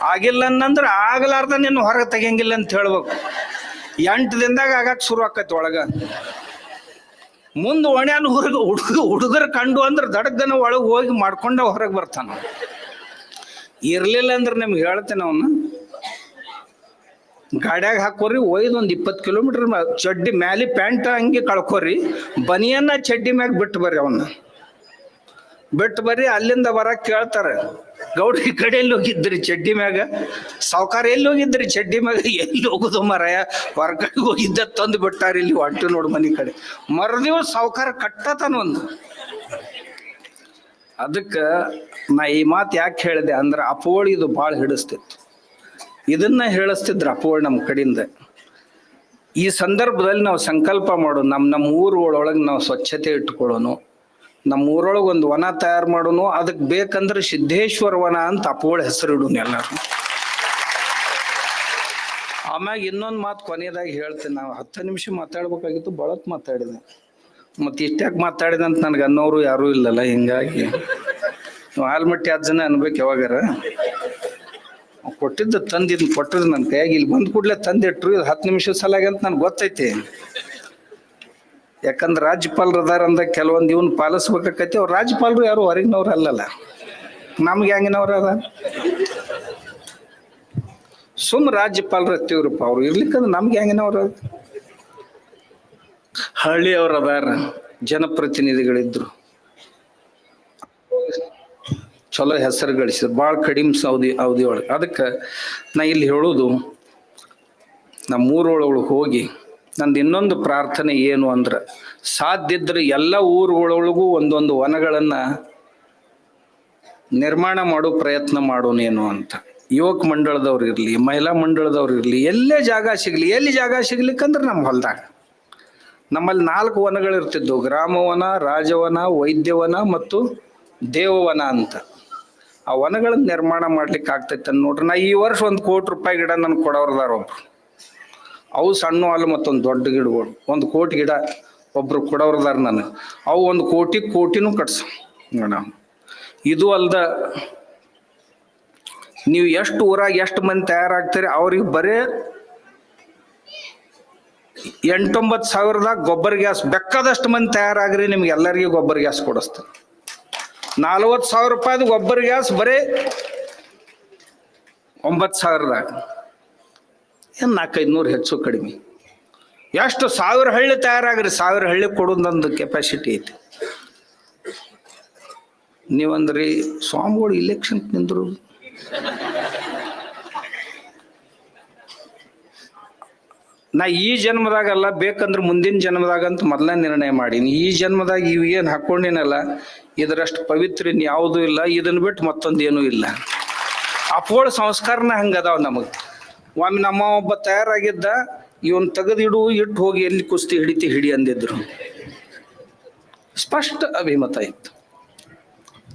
ಆಗಿಲ್ಲ ಅನ್ನಂದ್ರೆ ಆಗಲಾರ್ದ ನಿನ್ನ ಹೊರಗೆ ತೆಗಿಯಂಗಿಲ್ಲ ಅಂತ ಹೇಳ್ಬೇಕು. ಎಂಟು ದಿನದಾಗ ಆಗಕ್ಕೆ ಶುರು ಆಕೈತಿ ಒಳಗೆ. ಮುಂದೆ ಒಣ್ಯಾನ ಹುಡುಗ ಹುಡುಗ ಹುಡುಗರು ಕಂಡು ಅಂದ್ರೆ ದಡಗ್ದನ ಒಳಗೆ ಹೋಗಿ ಮಾಡ್ಕೊಂಡ ಹೊರಗೆ ಬರ್ತಾನ. ಇರಲಿಲ್ಲ ಅಂದ್ರೆ ನಿಮ್ಗೆ ಹೇಳ್ತೇನೆ ಅವನ್ನ ಗಾಡ್ಯಾಗ ಹಾಕೋರಿ ಒಯ್ದು ಒಂದ್ ಇಪ್ಪತ್ತು ಕಿಲೋಮೀಟರ್ ಚಡ್ಡಿ ಮ್ಯಾಲಿ ಪ್ಯಾಂಟ್ ಹಂಗೆ ಕಳ್ಕೋರಿ, ಬನಿಯನ್ನ ಚಡ್ಡಿ ಮ್ಯಾಗ ಬಿಟ್ಟು ಬರ್ರಿ ಅವನ್ನ ಬಿಟ್ಟು ಬರ್ರಿ, ಅಲ್ಲಿಂದ ಬರಕ್ ಕೇಳ್ತಾರೆ. ಗೌಡ ಈ ಕಡೆ ಎಲ್ಲಿ ಹೋಗಿದ್ರಿ ಚಡ್ಡಿ ಮ್ಯಾಗ? ಸಾವುಕಾರ ಎಲ್ಲಿ ಹೋಗಿದ್ರಿ ಚಡ್ಡಿ ಮ್ಯಾಗ? ಎಲ್ಲಿ ಹೋಗುದು ಮರಯ? ಹೊರಗಡೆ ಹೋಗಿದ್ದ ತಂದು ಬಿಟ್ಟಾರ ಇಲ್ಲಿ ಒಟ್ಟು ನೋಡು ಮನಿ ಕಡೆ. ಮರದಿವ ಸಾವುಕಾರ ಕಟ್ಟತಾನ ಒಂದು. ಅದಕ್ಕ ನಾ ಈ ಮಾತು ಯಾಕೆ ಹೇಳಿದೆ ಅಂದ್ರೆ ಅಪೋಳಿ ಇದು ಭಾಳ ಹಿಡಿಸ್ತಿತ್ತು. ಇದನ್ನ ಹೇಳಿಸ್ತಿದ್ರು ಅಪೋಳಿ ನಮ್ಮ ಕಡಿಂದ. ಈ ಸಂದರ್ಭದಲ್ಲಿ ನಾವು ಸಂಕಲ್ಪ ಮಾಡೋಣ ನಮ್ಮ ನಮ್ಮ ಊರುಗಳೊಳಗೆ ನಾವು ಸ್ವಚ್ಛತೆ ಇಟ್ಕೊಳ್ಳೋನು ನಮ್ಮ ಊರೊಳಗೆ ಒಂದು ವನ ತಯಾರು ಮಾಡೋನು ಅದಕ್ಕೆ ಬೇಕಂದ್ರೆ ಸಿದ್ದೇಶ್ವರ ವನ ಅಂತ ಅಪೋಳ ಹೆಸರಿಡೋನು ಎಲ್ಲರೂ ಆಮ್ಯಾಗ ಇನ್ನೊಂದು ಮಾತು ಕೊನೆಯದಾಗಿ ಹೇಳ್ತೇನೆ, ನಾವು ಹತ್ತು ನಿಮಿಷ ಮಾತಾಡ್ಬೇಕಾಗಿತ್ತು ಬಳತ್ ಮಾತಾಡಿದೆ. ಮತ್ತೆ ಇಷ್ಟ್ಯಾಕೆ ಮಾತಾಡಿದೆ ಅಂತ ನನಗೆ ಅನ್ನೋರು ಯಾರೂ ಇಲ್ಲಲ್ಲ, ಹಿಂಗಾಗಿ. ಆಲ್ಮಟ್ಟಿ ಅಜ್ಜನ ಅನ್ಬೇಕು ಯಾವಾಗಾರ. ಕೊಟ್ಟಿದ್ದ ತಂದಿದ್ದು ಕೊಟ್ಟದ್ದು ನನ್ನ ಕೈಯಾಗಿ ಇಲ್ಲಿ ಬಂದ ಕೂಡಲೇ ತಂದಿಟ್ರು. ಇದು ಹತ್ತು ನಿಮಿಷ ಸಲಾಗಿ ಅಂತ ನನಗೆ ಗೊತ್ತೈತಿ. ಯಾಕಂದ್ರೆ ರಾಜ್ಯಪಾಲರು ಅದಾರ ಅಂದ ಕೆಲವೊಂದು ಇವನ್ ಪಾಲಿಸ್ಬೇಕಾಕೈತಿ. ಅವ್ರು ರಾಜ್ಯಪಾಲರು ಯಾರು ಹೊರಗಿನವ್ರು ಅಲ್ಲಲ್ಲ. ನಮ್ಗೆ ಹೆಂಗಿನವ್ರ ಅದ? ಸುಮ್ ರಾಜ್ಯಪಾಲರು ಹತ್ತಿವ್ರಪ್ಪ ಅವ್ರು. ಇರ್ಲಿಕ್ಕಂದ್ರೆ ನಮ್ಗೆ ಹೆಂಗಿನವ್ರ ಹಳ್ಳಿಯವ್ರು ಅದಾರ. ಜನಪ್ರತಿನಿಧಿಗಳಿದ್ರು. ಚಲೋ ಹೆಸರು ಗಳಿಸಿದ ಭಾಳ ಕಡಿಮೆ ಅವಧಿ ಅವಧಿ ಒಳಗೆ. ಅದಕ್ಕೆ ನಾ ಇಲ್ಲಿ ಹೇಳೋದು ನಮ್ಮ ಊರೊಳಗೆ ಹೋಗಿ, ನಂದು ಇನ್ನೊಂದು ಪ್ರಾರ್ಥನೆ ಏನು ಅಂದ್ರೆ, ಸಾಧ್ಯ ಇದ್ರೆ ಎಲ್ಲ ಊರುಗಳೊಳಗೂ ಒಂದೊಂದು ವನಗಳನ್ನು ನಿರ್ಮಾಣ ಮಾಡೋ ಪ್ರಯತ್ನ ಮಾಡೋನೇನು ಅಂತ. ಯುವಕ ಮಂಡಳದವ್ರು ಇರಲಿ, ಮಹಿಳಾ ಮಂಡಳದವ್ರು ಇರಲಿ, ಎಲ್ಲೇ ಜಾಗ ಸಿಗಲಿ, ಎಲ್ಲಿ ಜಾಗ ಸಿಗ್ಲಿಕ್ಕಂದ್ರೆ ನಮ್ಮ ಹೊಲ್ದಾಗ. ನಮ್ಮಲ್ಲಿ ನಾಲ್ಕು ವನಗಳು ಇರ್ತಿದ್ವು ಗ್ರಾಮವನ, ರಾಜವನ, ವೈದ್ಯವನ ಮತ್ತು ದೇವವನ ಅಂತ. ಆ ವನಗಳನ್ನ ನಿರ್ಮಾಣ ಮಾಡ್ಲಿಕ್ಕೆ ಆಗ್ತೈತೆ ನೋಡ್ರಿ. ನಾ ಈ ವರ್ಷ ಒಂದು ಕೋಟಿ ರೂಪಾಯಿ ಗಿಡ ನನ್ಗೆ ಕೊಡೋರ್ದಾರ ಒಬ್ರು. ಅವು ಸಣ್ಣ ಅಲ್ಲ ಮತ್ತೊಂದು ದೊಡ್ಡ ಗಿಡಗಳು. ಒಂದು ಕೋಟಿ ಗಿಡ ಒಬ್ರು ಕೊಡೋರ್ದಾರ ನನಗೆ ಅವು ಒಂದು ಕೋಟಿ ಕೋಟಿನೂ ಕಟ್ಸ ಇದು ಅಲ್ದ ನೀವು ಎಷ್ಟು ಊರಾಗ ಎಷ್ಟು ಮಂದಿ ತಯಾರಾಗ್ತೀರಿ ಅವ್ರಿಗೆ ಬರೇ ಎಂಟೊಂಬತ್ತು ಸಾವಿರದಾಗ ಗೊಬ್ಬರ ಗ್ಯಾಸ್. ಬೆಕ್ಕದಷ್ಟು ಮಂದಿ ತಯಾರಾಗ್ರಿ, ನಿಮ್ಗೆ ಎಲ್ಲರಿಗೂ ಗೊಬ್ಬರ ಗ್ಯಾಸ್ ಕೊಡಿಸ್ತಾರೆ. ನಲ್ವತ್ತು ಸಾವಿರ ರೂಪಾಯ್ದು ಒಬ್ಬರು ಗ್ಯಾಸ್ ಬರೀ ಒಂಬತ್ತು ಸಾವಿರದಾಗ ಏನು ನಾಲ್ಕೈದು ನೂರು ಹೆಚ್ಚು ಕಡಿಮೆ. ಎಷ್ಟು ಸಾವಿರ ಹಳ್ಳಿ ತಯಾರಾಗ್ರಿ, ಸಾವಿರ ಹಳ್ಳಿ ಕೊಡೋದೊಂದು ಕೆಪಾಸಿಟಿ ಐತಿ. ನೀವಂದ್ರಿ ಸ್ವಾಮಿಗಳು ಇಲೆಕ್ಷನ್ ನಿಂದ್ರು. ನಾ ಈ ಜನ್ಮದಾಗಲ್ಲ, ಬೇಕಂದ್ರೆ ಮುಂದಿನ ಜನ್ಮದಾಗಂತ ಮೊದಲೇ ನಿರ್ಣಯ ಮಾಡೀನಿ. ಈ ಜನ್ಮದಾಗ ಇವು ಏನು ಹಾಕೊಂಡಿನಲ್ಲ, ಇದರಷ್ಟು ಪವಿತ್ರ ಯಾವುದೂ ಇಲ್ಲ ಇದನ್ನ ಬಿಟ್ಟು ಮತ್ತೊಂದೇನೂ ಇಲ್ಲ. ಅಪೋಳ ಸಂಸ್ಕಾರನ ಹಂಗದಾವ ನಮಗೆ. ಒಮ್ಮೆ ನಮ್ಮ ಒಬ್ಬ ತಯಾರಾಗಿದ್ದ, ಇವನ್ ತೆಗೆದಿಡು, ಇಟ್ಟು ಹೋಗಿ ಎಲ್ಲಿ ಕುಸ್ತಿ ಹಿಡಿತಿ, ಹಿಡಿ ಅಂದಿದ್ರು. ಸ್ಪಷ್ಟ ಅಭಿಮತ ಇತ್ತು.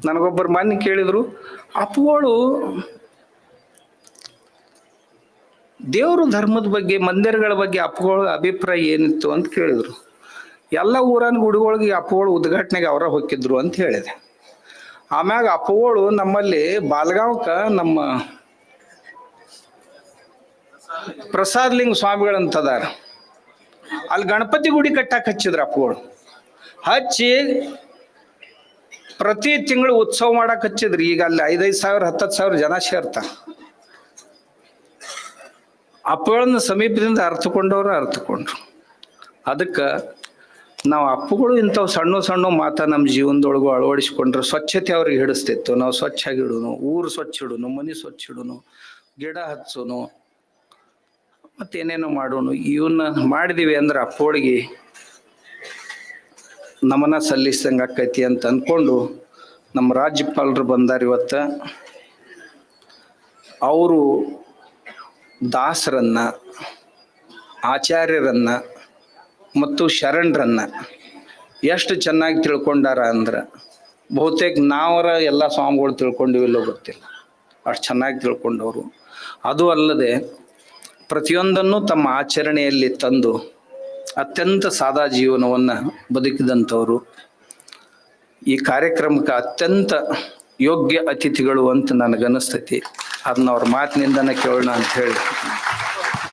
ನನಗೊಬ್ಬರು ಮೊನ್ನೆ ಕೇಳಿದ್ರು ಅಪ್ಪುಗಳು ದೇವರು ಧರ್ಮದ ಬಗ್ಗೆ, ಮಂದಿರಗಳ ಬಗ್ಗೆ ಅಪ್ಪಗಳ ಅಭಿಪ್ರಾಯ ಏನಿತ್ತು ಅಂತ ಕೇಳಿದ್ರು. ಎಲ್ಲ ಊರನ್ ಗುಡಿಗಳಿಗೆ ಅಪ್ಪಗಳು ಉದ್ಘಾಟನೆಗೆ ಅವರ ಹೊಕ್ಕಿದ್ರು ಅಂತ ಹೇಳಿದೆ. ಆಮ್ಯಾಗ ಅಪ್ಪಗಳು ನಮ್ಮಲ್ಲಿ ಬಾಲ್ಗಾಂವ್ಕ ನಮ್ಮ ಪ್ರಸಾದ್ ಲಿಂಗ ಸ್ವಾಮಿಗಳಂತದಾರ ಅಲ್ಲಿ ಗಣಪತಿ ಗುಡಿ ಕಟ್ಟಾಕ ಹಚ್ಚಿದ್ರ ಅಪ್ಪಗಳು. ಹಚ್ಚಿ ಪ್ರತಿ ತಿಂಗಳು ಉತ್ಸವ ಮಾಡಕ್ ಹಚ್ಚಿದ್ರಿ. ಈಗ ಅಲ್ಲಿ ಐದೈದು ಸಾವಿರ ಹತ್ತತ್ತು ಸಾವಿರ ಜನ ಸೇರ್ತಾರ. ಅಪ್ಪಗಳನ್ನ ಸಮೀಪದಿಂದ ಅರ್ಥಕೊಂಡವ್ರು ಅರ್ಥಕೊಂಡ್ರು ಅದಕ್ಕೆ ನಾವು ಅಪ್ಪಗಳು ಇಂಥವು ಸಣ್ಣ ಸಣ್ಣ ಮಾತ ನಮ್ಮ ಜೀವನದೊಳಗು ಅಳವಡಿಸ್ಕೊಂಡ್ರೆ ಸ್ವಚ್ಛತೆ ಅವ್ರಿಗೆ ಹಿಡಿಸ್ತಿತ್ತು. ನಾವು ಸ್ವಚ್ಛ ಊರು ಸ್ವಚ್ಛ ಇಡುನು ಮನೆ ಸ್ವಚ್ಛ ಇಡುನು ಗಿಡ ಹಚ್ಚೋನು ಮತ್ತೇನೇನೋ ಮಾಡೋನು. ಇವನ್ನ ಮಾಡಿದೀವಿ ಅಂದ್ರೆ ಅಪ್ಪೋಳಿಗೆ ನಮನ ಸಲ್ಲಿಸ್ದಂಗೆ ಆಕೈತಿ ಅಂತ ಅಂದ್ಕೊಂಡು ನಮ್ಮ ರಾಜ್ಯಪಾಲರು ಬಂದಾರ ಇವತ್ತ. ಅವರು ದಾಸರನ್ನ, ಆಚಾರ್ಯರನ್ನ ಮತ್ತು ಶರಣರನ್ನ ಎಷ್ಟು ಚೆನ್ನಾಗಿ ತಿಳ್ಕೊಂಡಾರ ಅಂದ್ರೆ ಬಹುತೇಕ ನಾವರ ಎಲ್ಲ ಸ್ವಾಮಿಗಳು ತಿಳ್ಕೊಂಡಿವಿಲ್ಲೋ ಗೊತ್ತಿಲ್ಲ. ಅಷ್ಟು ಚೆನ್ನಾಗಿ ತಿಳ್ಕೊಂಡವರು. ಅದು ಅಲ್ಲದೆ ಪ್ರತಿಯೊಂದನ್ನು ತಮ್ಮ ಆಚರಣೆಯಲ್ಲಿ ತಂದು ಅತ್ಯಂತ ಸಾದಾ ಜೀವನವನ್ನು ಬದುಕಿದಂಥವರು. ಈ ಕಾರ್ಯಕ್ರಮಕ್ಕೆ ಅತ್ಯಂತ ಯೋಗ್ಯ ಅತಿಥಿಗಳು ಅಂತ ನನಗನ್ನಿಸ್ತೈತಿ. ಅದನ್ನ ಅವ್ರ ಮಾತಿನಿಂದನೇ ಕೇಳೋಣ ಅಂತ ಹೇಳಿ